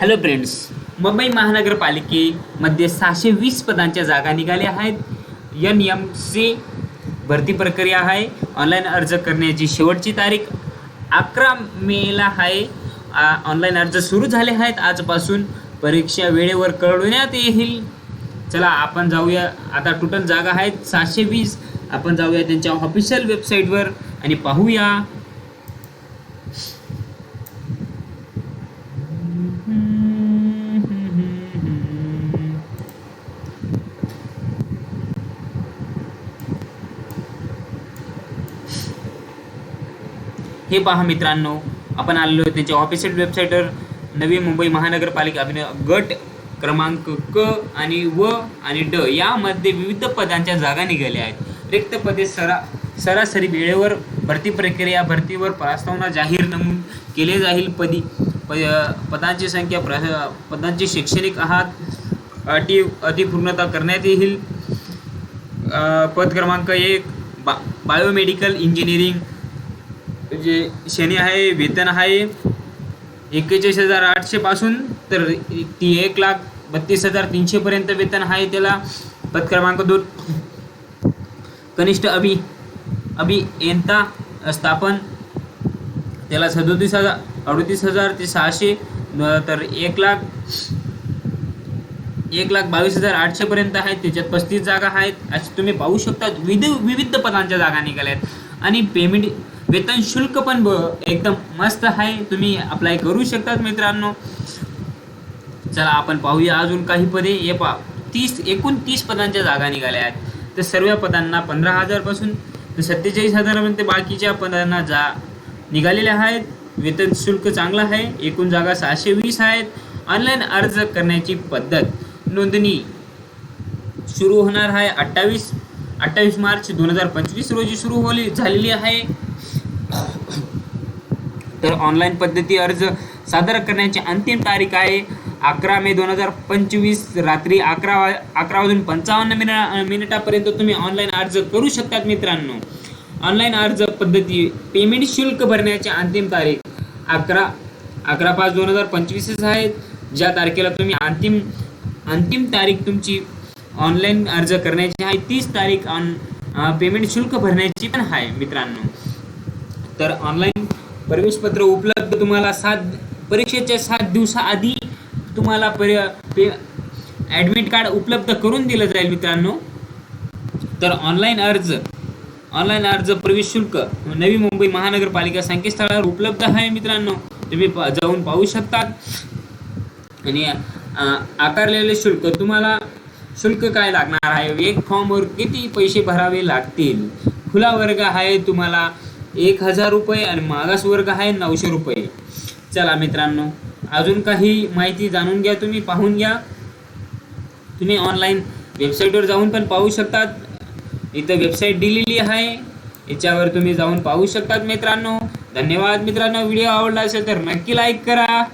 Hello friends Mumbai महानगरपालिकेमध्ये सहाशे वीस पदांच्या जागा निघाल्या आहेत. एन एम सी भरती प्रक्रिया आहे. ऑनलाईन अर्ज करण्याची शेवटची तारीख अकरा मेला आहे. ऑनलाईन अर्ज सुरू झाले आहेत. आजपासून परीक्षा वेळेवर कळवण्यात येईल. चला आपण जाऊया. आता टोटल जागा आहेत. सहाशे वीस. आपण जाऊया त्यांच्या ऑफिशियल वेबसाईटवर आणि पाहूया. हे पहा मित्रांनो आपण आलेलो आहे त्यांच्या ऑफिशियल वेबसाईटवर. नवी मुंबई महानगरपालिका अभिनय गट क्रमांक क आणि व आणि ड यामध्ये विविध पदांच्या जागा निघाल्या आहेत. रिक्त पदे सरा सरासरी वेळेवर भरती प्रक्रिया भरतीवर प्रस्तावना जाहीर नमूद केले जाईल. पदी प पदांची संख्या प्र पदांची शैक्षणिक आहात अटी अतिपूर्णता करण्यात येईल. पद क्रमांक एक बा बायोमेडिकल इंजिनिअरिंग जे शनी आहे वेतन आहे एक्केचाळीस हजार आठशेपासून तर ती एक लाख बत्तीस हजार तीनशेपर्यंत वेतन आहे त्याला. पद क्रमांक दोन. कनिष्ठ अभि अभियंता स्थापन त्याला सदोतीस हजार अडतीस हजार ते सहाशे तर एक लाख एक लाख बावीस हजार आठशेपर्यंत आहेत त्याच्यात पस्तीस जागा आहेत. असे तुम्ही पाहू शकता. विविध विविध पदांच्या जागा निघाल्या आहेत. आणि पेमेंट वेतन शुल्क पण ब एकदम मस्त आहे. तुम्ही अप्लाय करू शकतात मित्रांनो. चला आपण पाहूया अजून काही पदे. हे पा तीस एकूण तीस पदांच्या जागा निघाल्या आहेत. तर सर्व पदांना पंधरा हजारपासून तर सत्तेचाळीस हजारापर्यंत बाकीच्या पदांना जा निघालेल्या आहेत. वेतन शुल्क चांगलं आहे. एकूण जागा सहाशे वीस आहेत. ऑनलाईन अर्ज करण्याची पद्धत. नोंदणी सुरू होणार आहे अठ्ठावीस. अठ्ठावीस मार्च दोन हजार पंचवीस रोजी सुरू होली झालेली आहे. तर ऑनलाईन पद्धती अर्ज सादर करण्याची अंतिम तारीख आहे अकरा मे दोन हजार पंचवीस. रात्री अकरा वा अकरा वाजून पंचावन्न मिन मिनिटापर्यंत तुम्ही ऑनलाईन अर्ज करू शकतात मित्रांनो. ऑनलाईन अर्ज पद्धती पेमेंट शुल्क भरण्याची अंतिम तारीख अकरा अकरा पाच दोन हजार पंचवीसच आहे. ज्या तारखेला तुम्ही अंतिम अंतिम तारीख तुमची ऑनलाईन अर्ज करण्याची आहे तीस तारीख ऑन पेमेंट शुल्क भरण्याची पण आहे मित्रांनो. तर ऑनलाईन प्रवेशपत्र उपलब्ध तुम्हाला सात परीक्षेच्या सात दिवसाआधी तुम्हाला पर पे ॲडमिट कार्ड उपलब्ध करून दिलं जाईल मित्रांनो. तर ऑनलाईन अर्ज ऑनलाईन अर्ज प्रवेश शुल्क नवी मुंबई महानगरपालिका संकेतस्थळावर उपलब्ध आहे मित्रांनो. तुम्ही जाऊन पाहू शकतात. आणि आकारलेले शुल्क तुम्हाला शुल्क काय लागणार आहे? एक फॉर्मवर किती पैसे भरावे लागतील? खुला वर्ग आहे तुम्हाला एक हजार रुपये आणि मागास वर्ग आहे नऊशे रुपये. चला मित्रांनो अजून काही माहिती जाणून घ्या तुम्ही पाहून घ्या. तुम्ही ऑनलाईन वेबसाईटवर जाऊन पण पाहू शकतात. इथं वेबसाईट दिलेली आहे. याच्यावर तुम्ही जाऊन पाहू शकतात मित्रांनो. धन्यवाद मित्रांनो. व्हिडिओ आवडला असेल तर नक्की लाईक करा.